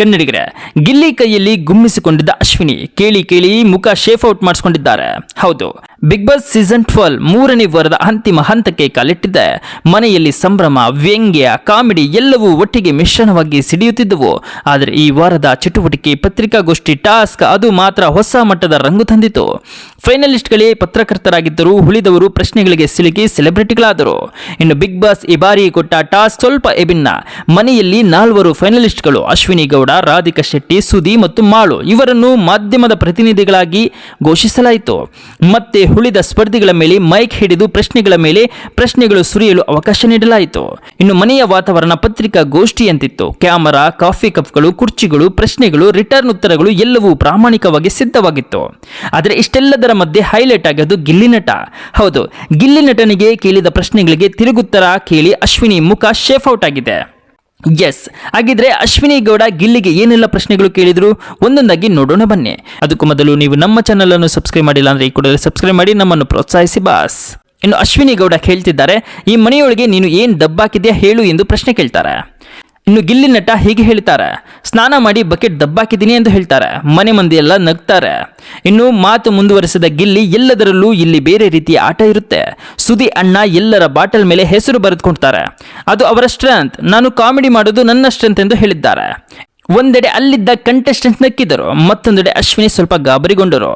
ಕನ್ನಡಿಗರೇ ಗಿಲ್ಲಿ ಕೈಯಲ್ಲಿ ಗುಮ್ಮಿಸಿಕೊಂಡಿದ್ದ ಅಶ್ವಿನಿ ಕೇಳಿ ಕೇಳಿ ಮುಖ ಶೇಫ್ ಔಟ್ ಮಾಡಿಸ್ಕೊಂಡಿದ್ದಾರೆ. ಹೌದು ಬಿಗ್ ಬಾಸ್ ಸೀಸನ್ ಟ್ವೆಲ್ ಮೂರನೇ ವಾರದ ಅಂತಿಮ ಹಂತಕ್ಕೆ ಕಾಲಿಟ್ಟಿದೆ ಮನೆಯಲ್ಲಿ ಸಂಭ್ರಮ, ವ್ಯಂಗ್ಯ, ಕಾಮಿಡಿ ಎಲ್ಲವೂ ಒಟ್ಟಿಗೆ ಮಿಶ್ರಣವಾಗಿ ಸಿಡಿಯುತ್ತಿದ್ದವು. ಆದರೆ ಈ ವಾರದ ಚಟುವಟಿಕೆ ಪತ್ರಿಕಾಗೋಷ್ಠಿ ಟಾಸ್ಕ್ ಅದು ಮಾತ್ರ ಹೊಸ ಮಟ್ಟದ ರಂಗು ತಂದಿತು ಫೈನಲಿಸ್ಟ್ಗಳೇ ಪತ್ರಕರ್ತರಾಗಿದ್ದರು ಉಳಿದವರು ಪ್ರಶ್ನೆಗಳಿಗೆ ಸಿಲುಕಿ ಸೆಲೆಬ್ರಿಟಿಗಳಾದರು. ಇನ್ನು ಬಿಗ್ ಬಾಸ್ ಈ ಬಾರಿ ಕೊಟ್ಟ ಟಾಸ್ಕ್ ಸ್ವಲ್ಪ ಎಬಿನ್ನ. ಮನೆಯಲ್ಲಿ ನಾಲ್ವರು ಫೈನಲಿಸ್ಟ್ಗಳು, ಅಶ್ವಿನಿ ಗೌಡ ರಾಧಿಕಾ ಶೆಟ್ಟಿ ಸುದಿ ಮತ್ತು ಮಾಳು ಇವರನ್ನು ಮಾಧ್ಯಮದ ಪ್ರತಿನಿಧಿಗಳಾಗಿ ಘೋಷಿಸಲಾಯಿತು. ಮತ್ತೆ ಉಳಿದ ಸ್ಪರ್ಧಿಗಳ ಮೇಲೆ ಮೈಕ್ ಹಿಡಿದು ಪ್ರಶ್ನೆಗಳ ಮೇಲೆ ಪ್ರಶ್ನೆಗಳು ಸುರಿಯಲು ಅವಕಾಶ ನೀಡಲಾಯಿತು. ಇನ್ನು ಮನೆಯ ವಾತಾವರಣ ಪತ್ರಿಕಾ ಗೋಷ್ಠಿಯಂತಿತ್ತು. ಕ್ಯಾಮರಾ, ಕಾಫಿ ಕಪ್ಗಳು, ಕುರ್ಚಿಗಳು, ಪ್ರಶ್ನೆಗಳು, ರಿಟರ್ನ್ ಉತ್ತರಗಳು ಎಲ್ಲವೂ ಪ್ರಾಮಾಣಿಕವಾಗಿ ಸಿದ್ಧವಾಗಿತ್ತು. ಆದರೆ ಇಷ್ಟೆಲ್ಲದರ ಮಧ್ಯೆ ಹೈಲೈಟ್ ಆಗೋದು ಗಿಲ್ಲಿ ನಟ. ಹೌದು, ಗಿಲ್ಲಿ ನಟನಿಗೆ ಕೇಳಿದ ಪ್ರಶ್ನೆಗಳಿಗೆ ತಿರುಗುತ್ತರ ಕೇಳಿ ಅಶ್ವಿನಿ ಮುಖ ಶೇಫ್ ಔಟ್ ಆಗಿದೆ. ಎಸ್ ಹಾಗಿದ್ರೆ ಅಶ್ವಿನಿ ಗೌಡ ಗಿಲ್ಲಿಗೆ ಏನೆಲ್ಲ ಪ್ರಶ್ನೆಗಳು ಕೇಳಿದ್ರು ಒಂದೊಂದಾಗಿ ನೋಡೋಣ ಬನ್ನಿ. ಅದಕ್ಕೂ ಮೊದಲು ನೀವು ನಮ್ಮ ಚಾನಲ್ ಅನ್ನು ಸಬ್ಸ್ಕ್ರೈಬ್ ಮಾಡಿಲ್ಲ ಅಂದ್ರೆ ಈ ಕೂಡಲೇ ಸಬ್ಸ್ಕ್ರೈಬ್ ಮಾಡಿ, ನಮ್ಮನ್ನು ಪ್ರೋತ್ಸಾಹಿಸಿ ಬಾಸ್. ಇನ್ನು ಅಶ್ವಿನಿ ಗೌಡ ಹೇಳ್ತಿದ್ದಾರೆ ಈ ಮನೆಯೊಳಗೆ ನೀನು ಏನ್ ದಬ್ಬಾಕಿದ್ಯಾ ಹೇಳು ಎಂದು ಪ್ರಶ್ನೆ ಕೇಳ್ತಾರೆ. ಇನ್ನು ಗಿಲ್ಲಿ ನಟ ಹೀಗೆ ಹೇಳ್ತಾರೆ, ಸ್ನಾನ ಮಾಡಿ ಬಕೆಟ್ ದಬ್ಬಾಕಿದ್ದೀನಿ ಎಂದು ಹೇಳ್ತಾರೆ, ಮನೆ ಮಂದಿ ಎಲ್ಲ ನಗ್ತಾರೆ. ಇನ್ನು ಮಾತು ಮುಂದುವರೆಸಿದ ಗಿಲ್ಲಿ ಎಲ್ಲದರಲ್ಲೂ ಇಲ್ಲಿ ಬೇರೆ ರೀತಿಯ ಆಟ ಇರುತ್ತೆ. ಸುದಿ ಅಣ್ಣ ಎಲ್ಲರ ಬಾಟಲ್ ಮೇಲೆ ಹೆಸರು ಬರೆದುಕೊಳ್ತಾರೆ ಅದು ಅವರ ಸ್ಟ್ರೆಂತ್. ನಾನು ಕಾಮಿಡಿ ಮಾಡೋದು ನನ್ನ ಸ್ಟ್ರೆಂತ್ ಎಂದು ಹೇಳಿದ್ದಾರೆ. ಒಂದೆಡೆ ಅಲ್ಲಿದ್ದ ಕಂಟೆಸ್ಟೆಂಟ್ ನಕ್ಕಿದರು, ಮತ್ತೊಂದೆಡೆ ಅಶ್ವಿನಿ ಸ್ವಲ್ಪ ಗಾಬರಿಗೊಂಡರು.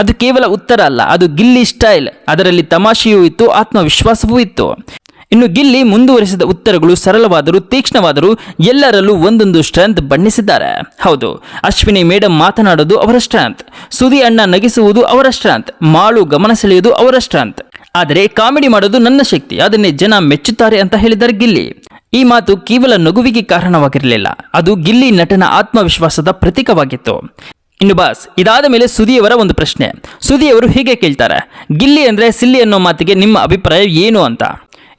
ಅದು ಕೇವಲ ಉತ್ತರ ಅಲ್ಲ, ಅದು ಗಿಲ್ಲಿ ಸ್ಟೈಲ್. ಅದರಲ್ಲಿ ತಮಾಷೆಯೂ ಇತ್ತು, ಆತ್ಮವಿಶ್ವಾಸವೂ ಇತ್ತು. ಇನ್ನು ಗಿಲ್ಲಿ ಮುಂದುವರಿಸಿದ ಉತ್ತರಗಳು ಸರಳವಾದರೂ ತೀಕ್ಷ್ಣವಾದರೂ ಎಲ್ಲರಲ್ಲೂ ಒಂದೊಂದು ಸ್ಟ್ರೆಂತ್ ಬಣ್ಣಿಸಿದ್ದಾರೆ. ಹೌದು, ಅಶ್ವಿನಿ ಮೇಡಮ್ ಮಾತನಾಡೋದು ಅವರ ಸ್ಟ್ರೆಂತ್, ಸುದಿ ಅಣ್ಣ ನಗಿಸುವುದು ಅವರ ಸ್ಟ್ರೆಂತ್, ಮಾಳು ಗಮನ ಸೆಳೆಯುವುದು ಅವರ ಸ್ಟ್ರೆಂತ್. ಆದರೆ ಕಾಮಿಡಿ ಮಾಡೋದು ನನ್ನ ಶಕ್ತಿ, ಅದನ್ನೇ ಜನ ಮೆಚ್ಚುತ್ತಾರೆ ಅಂತ ಹೇಳಿದ್ದಾರೆ ಗಿಲ್ಲಿ. ಈ ಮಾತು ಕೇವಲ ನಗುವಿಗೆ ಕಾರಣವಾಗಿರಲಿಲ್ಲ, ಅದು ಗಿಲ್ಲಿ ನಟನ ಆತ್ಮವಿಶ್ವಾಸದ ಪ್ರತೀಕವಾಗಿತ್ತು. ಇನ್ನು ಬಾಸ್, ಇದಾದ ಮೇಲೆ ಸುದಿಯವರ ಒಂದು ಪ್ರಶ್ನೆ, ಸುದಿಯವರು ಹೀಗೆ ಕೇಳ್ತಾರೆ, ಗಿಲ್ಲಿ ಅಂದ್ರೆ ಸಿಲ್ಲಿ ಅನ್ನೋ ಮಾತಿಗೆ ನಿಮ್ಮ ಅಭಿಪ್ರಾಯ ಏನು ಅಂತ?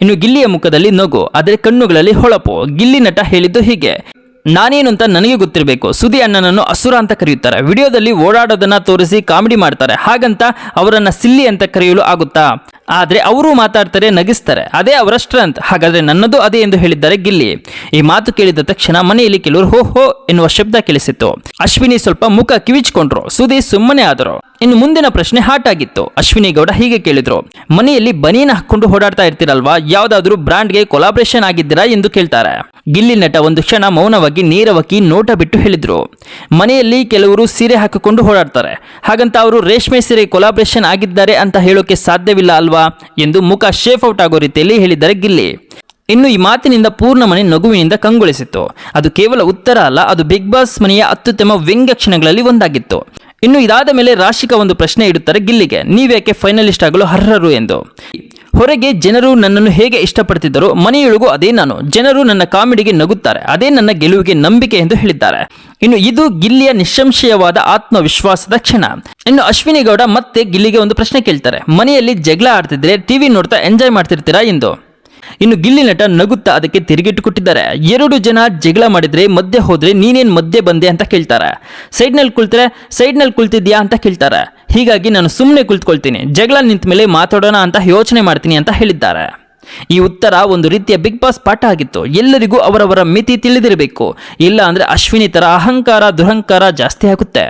ಇನ್ನು ಗಿಲ್ಲಿಯ ಮುಖದಲ್ಲಿ ನಗು ಆದರೆ ಕಣ್ಣುಗಳಲ್ಲಿ ಹೊಳಪು. ಗಿಲ್ಲಿ ನಟ ಹೇಳಿದ್ದು ಹೀಗೆ ನಾನೇನು ಅಂತ ನನಗೆ ಗೊತ್ತಿರಬೇಕು. ಸುದಿ ಅಣ್ಣನನ್ನು ಅಸುರ ಅಂತ ಕರೆಯುತ್ತಾರೆ. ವಿಡಿಯೋದಲ್ಲಿ ಓಡಾಡೋದನ್ನ ತೋರಿಸಿ ಕಾಮಿಡಿ ಮಾಡ್ತಾರೆ. ಹಾಗಂತ ಅವರನ್ನ ಸಿಲ್ಲಿ ಅಂತ ಕರೆಯಲು ಆಗುತ್ತಾ? ಆದ್ರೆ ಅವರು ಮಾತಾಡ್ತಾರೆ, ನಗಿಸ್ತಾರೆ. ಅದೇ ಅವರ ಸ್ಟ್ರೆಂತ್. ಹಾಗಾದ್ರೆ ನನ್ನದು ಅದೇ ಎಂದು ಹೇಳಿದ್ದಾರೆ ಗಿಲ್ಲಿ. ಈ ಮಾತು ಕೇಳಿದ ತಕ್ಷಣ ಮನೆಯಲ್ಲಿ ಕೆಲವರು ಹೋ ಹೋ ಎನ್ನುವ ಶಬ್ದ ಕೇಳಿಸಿತ್ತು. ಅಶ್ವಿನಿ ಸ್ವಲ್ಪ ಮುಖ ಕಿವಿಚ್ಕೊಂಡ್ರು. ಸುದಿ ಸುಮ್ಮನೆ ಆದರು. ಇನ್ನು ಮುಂದಿನ ಪ್ರಶ್ನೆ ಹಾಟ್ ಆಗಿತ್ತು. ಅಶ್ವಿನಿ ಗೌಡ ಹೀಗೆ ಕೇಳಿದ್ರು. ಮನೆಯಲ್ಲಿ ಬನಿಯನ್ನು ಹಾಕೊಂಡು ಓಡಾಡ್ತಾ ಇರ್ತೀರಲ್ವಾ? ಯಾವ್ದಾದ್ರು ಬ್ರಾಂಡ್ಗೆ ಕೊಲಾಬ್ರೇಷನ್ ಆಗಿದ್ದೀರಾ ಎಂದು ಕೇಳ್ತಾರೆ. ಗಿಲ್ಲಿ ನಟ ಒಂದು ಕ್ಷಣ ಮೌನವಾಗಿ ನೇರವಾಗಿ ನೋಟ ಬಿಟ್ಟು ಹೇಳಿದರು. ಮನೆಯಲ್ಲಿ ಕೆಲವರು ಸೀರೆ ಹಾಕಿಕೊಂಡು ಓಡಾಡ್ತಾರೆ. ಹಾಗಂತ ಅವರು ರೇಷ್ಮೆ ಸೀರೆ ಕೊಲಾಬ್ರೇಷನ್ ಆಗಿದ್ದಾರೆ ಅಂತ ಹೇಳೋಕೆ ಸಾಧ್ಯವಿಲ್ಲ ಅಲ್ವಾ ಎಂದು ಮುಖ ಶೇಫ್ ಔಟ್ ಆಗೋ ರೀತಿಯಲ್ಲಿ ಹೇಳಿದ್ದಾರೆ ಗಿಲ್ಲಿ. ಇನ್ನು ಈ ಮಾತಿನಿಂದ ಪೂರ್ಣ ಮನೆ ನಗುವಿನಿಂದ ಕಂಗೊಳಿಸಿತ್ತು. ಅದು ಕೇವಲ ಉತ್ತರ ಅಲ್ಲ, ಅದು ಬಿಗ್ ಬಾಸ್ ಮನೆಯ ಅತ್ಯುತ್ತಮ ವ್ಯಂಗ್ಯ ಕ್ಷಣಗಳಲ್ಲಿ ಒಂದಾಗಿತ್ತು. ಇನ್ನು ಇದಾದ ಮೇಲೆ ರಾಶಿಕ ಒಂದು ಪ್ರಶ್ನೆ ಇಡುತ್ತಾರೆ ಗಿಲ್ಲಿಗೆ. ನೀವೇಕೆ ಫೈನಲಿಸ್ಟ್ ಆಗಲು ಅರ್ಹರು ಎಂದು. ಹೊರಗೆ ಜನರು ನನ್ನನ್ನು ಹೇಗೆ ಇಷ್ಟಪಡ್ತಿದ್ದರು ಮನೆಯೊಳಗೂ ಅದೇ ನಾನು. ಜನರು ನನ್ನ ಕಾಮಿಡಿಗೆ ನಗುತ್ತಾರೆ, ಅದೇ ನನ್ನ ಗೆಲುವಿಗೆ ನಂಬಿಕೆ ಎಂದು ಹೇಳಿದ್ದಾರೆ. ಇನ್ನು ಇದು ಗಿಲ್ಲಿಯ ನಿಸ್ಸಂಶಯವಾದ ಆತ್ಮವಿಶ್ವಾಸದ ಕ್ಷಣ. ಇನ್ನು ಅಶ್ವಿನಿ ಗೌಡ ಮತ್ತೆ ಗಿಲ್ಲಿಗೆ ಒಂದು ಪ್ರಶ್ನೆ ಕೇಳ್ತಾರೆ, ಮನೆಯಲ್ಲಿ ಜಗಳ ಆಡ್ತಿದ್ರೆ ಟಿವಿ ನೋಡ್ತಾ ಎಂಜಾಯ್ ಮಾಡ್ತಿರ್ತೀರಾ ಎಂದು? ಇನ್ನು ಗಿಲ್ಲಿ ನಟ ನಗುತ್ತಾ ಅದಕ್ಕೆ ತಿರುಗಿಟ್ಟು ಕೊಟ್ಟಿದ್ದಾರೆ, ಎರಡು ಜನ ಜಗಳ ಮಾಡಿದ್ರೆ ಮಧ್ಯೆ ಹೋದ್ರೆ ನೀನೇನ್ ಮಧ್ಯೆ ಬಂದೆ ಅಂತ ಕೇಳ್ತಾರೆ. ಸೈಡ್ನಲ್ಲಿ ಕುಳಿತರೆ ಸೈಡ್ನಲ್ಲಿ ಕುಳಿತಿದ್ಯಾ ಅಂತ ಕೇಳ್ತಾರೆ. ಹೀಗಾಗಿ ನಾನು ಸುಮ್ಮನೆ ಕುಳಿತುಕೊಳ್ತೀನಿ. ಜಗಳ ನಿಂತ ಮೇಲೆ ಮಾತಾಡೋಣ ಅಂತ ಯೋಚನೆ ಮಾಡ್ತೀನಿ ಅಂತ ಹೇಳಿದ್ದಾರೆ. ಈ ಉತ್ತರ ಒಂದು ರೀತಿಯ ಬಿಗ್ ಬಾಸ್ ಪಾಠ ಆಗಿತ್ತು. ಎಲ್ಲರಿಗೂ ಅವರವರ ಮಿತಿ ತಿಳಿದಿರಬೇಕು. ಇಲ್ಲ ಅಂದರೆ ಅಶ್ವಿನಿ ಥರ ಅಹಂಕಾರ, ದುರಹಂಕಾರ ಜಾಸ್ತಿ ಆಗುತ್ತೆ.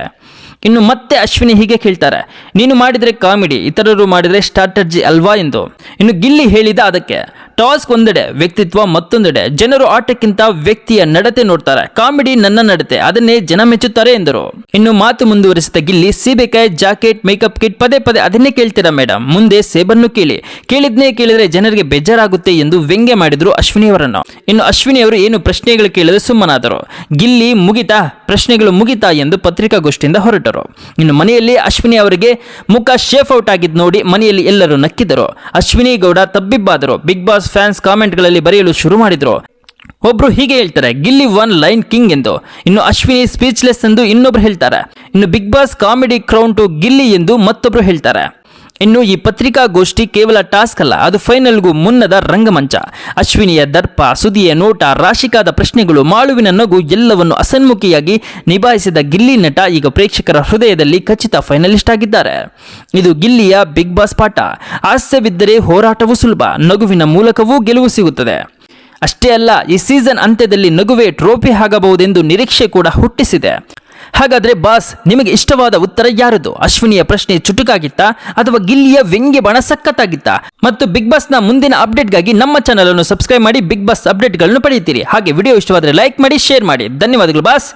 ಇನ್ನು ಮತ್ತೆ ಅಶ್ವಿನಿ ಹೀಗೆ ಕೇಳ್ತಾರೆ. ನೀನು ಮಾಡಿದರೆ ಕಾಮಿಡಿ, ಇತರರು ಮಾಡಿದರೆ ಸ್ಟ್ರಾಟರ್ಜಿ ಅಲ್ವಾ ಎಂದು. ಇನ್ನು ಗಿಲ್ಲಿ ಹೇಳಿದ ಅದಕ್ಕೆ. ಟಾಸ್ಕ್ ಒಂದೆಡೆ, ವ್ಯಕ್ತಿತ್ವ ಮತ್ತೊಂದೆಡೆ. ಜನರು ಆಟಕ್ಕಿಂತ ವ್ಯಕ್ತಿಯ ನಡತೆ ನೋಡ್ತಾರೆ. ಕಾಮಿಡಿ ನನ್ನ ನಡತೆ, ಅದನ್ನೇ ಜನ ಮೆಚ್ಚುತ್ತಾರೆ ಎಂದರು. ಇನ್ನು ಮಾತು ಮುಂದುವರಿಸಿದ ಗಿಲ್ಲಿ ಸೀಬೆಕಾಯಿ ಜಾಕೆಟ್, ಮೇಕಪ್ ಕಿಟ್, ಪದೇ ಪದೇ ಅದನ್ನೇ ಕೇಳ್ತೀರಾ ಮೇಡಮ್ ಮುಂದೆ ಸೇಬನ್ನು ಕೇಳಿ. ಕೇಳಿದ್ನೇ ಕೇಳಿದ್ರೆ ಜನರಿಗೆ ಬೇಜಾರಾಗುತ್ತೆ ಎಂದು ವ್ಯಂಗ್ಯ ಮಾಡಿದ್ರು ಅಶ್ವಿನಿಯವರನ್ನು. ಇನ್ನು ಅಶ್ವಿನಿ ಅವರು ಏನು ಪ್ರಶ್ನೆಗಳು ಕೇಳಿದ್ರೆ ಸುಮ್ಮನಾದರು. ಗಿಲ್ಲಿ, ಮುಗಿತಾ, ಪ್ರಶ್ನೆಗಳು ಮುಗಿತಾ ಎಂದು ಪತ್ರಿಕಾಗೋಷ್ಠಿಯಿಂದ ಹೊರಟರು. ಇನ್ನು ಮನೆಯಲ್ಲಿ ಅಶ್ವಿನಿ ಅವರಿಗೆ ಮುಖ ಶೇಫ್ ಔಟ್ ಆಗಿದ್ದು ನೋಡಿ ಮನೆಯಲ್ಲಿ ಎಲ್ಲರೂ ನಕ್ಕಿದರು. ಅಶ್ವಿನಿ ಗೌಡ ತಬ್ಬಿಬ್ಬಾದರು. ಬಿಗ್ ಬಾಸ್ ಫ್ಯಾನ್ಸ್ ಕಾಮೆಂಟ್ಗಳಲ್ಲಿ ಬರೆಯಲು ಶುರು ಮಾಡಿದ್ರು. ಒಬ್ರು ಹೀಗೆ ಹೇಳ್ತಾರೆ, ಗಿಲ್ಲಿ ಒನ್ ಲೈನ್ ಕಿಂಗ್ ಎಂದು. ಇನ್ನು ಅಶ್ವಿನಿ ಸ್ಪೀಚ್ಲೆಸ್ ಎಂದು ಇನ್ನೊಬ್ರು ಹೇಳ್ತಾರೆ. ಇನ್ನು Big Boss comedy crown to Gilli ಎಂದು ಮತ್ತೊಬ್ರು ಹೇಳ್ತಾರೆ. ಇನ್ನು ಈ ಪತ್ರಿಕಾಗೋಷ್ಠಿ ಕೇವಲ ಟಾಸ್ಕ್ ಅಲ್ಲ, ಅದು ಫೈನಲ್ಗೂ ಮುನ್ನದ ರಂಗಮಂಚ. ಅಶ್ವಿನಿಯ ದರ್ಪ, ಸುದಿಯ ನೋಟ, ರಾಶಿಕಾದ ಪ್ರಶ್ನೆಗಳು, ಮಾಳುವಿನ ನಗು ಎಲ್ಲವನ್ನು ಅಸನ್ಮುಖಿಯಾಗಿ ನಿಭಾಯಿಸಿದ ಗಿಲ್ಲಿ ನಟ ಈಗ ಪ್ರೇಕ್ಷಕರ ಹೃದಯದಲ್ಲಿ ಖಚಿತ ಫೈನಲಿಸ್ಟ್ ಆಗಿದ್ದಾರೆ. ಇದು ಗಿಲ್ಲಿಯ ಬಿಗ್ ಬಾಸ್ ಪಾಠ. ಹಾಸ್ಯವಿದ್ದರೆ ಹೋರಾಟವೂ ಸುಲಭ, ನಗುವಿನ ಮೂಲಕವೂ ಗೆಲುವು ಸಿಗುತ್ತದೆ. ಅಷ್ಟೇ ಅಲ್ಲ, ಈ ಸೀಸನ್ ಅಂತ್ಯದಲ್ಲಿ ನಗುವೆ ಟ್ರೋಫಿ ಆಗಬಹುದೆಂದು ನಿರೀಕ್ಷೆ ಕೂಡ ಹುಟ್ಟಿಸಿದೆ. ಹಾಗಾದ್ರೆ ಬಾಸ್, ನಿಮಗೆ ಇಷ್ಟವಾದ ಉತ್ತರ ಯಾರದು? ಅಶ್ವಿನಿಯ ಪ್ರಶ್ನೆ ಚುಟುಕಾಗಿತ್ತಾ ಅಥವಾ ಗಿಲ್ಲಿಯ ವ್ಯಂಗ್ಯ ಬಣ ಸಕ್ಕತ್ತಾಗಿತ್ತ ಮತ್ತು ಬಿಗ್ ಬಾಸ್ನ ಮುಂದಿನ ಅಪ್ಡೇಟ್ಗಾಗಿ ನಮ್ಮ ಚಾನಲ್ ಅನ್ನು ಸಬ್ಸ್ಕ್ರೈಬ್ ಮಾಡಿ ಬಿಗ್ ಬಾಸ್ ಅಪ್ಡೇಟ್ಗಳನ್ನು ಪಡೆಯುತ್ತೀರಿ. ಹಾಗೆ ವಿಡಿಯೋ ಇಷ್ಟವಾದರೆ ಲೈಕ್ ಮಾಡಿ, ಶೇರ್ ಮಾಡಿ. ಧನ್ಯವಾದಗಳು ಬಾಸ್.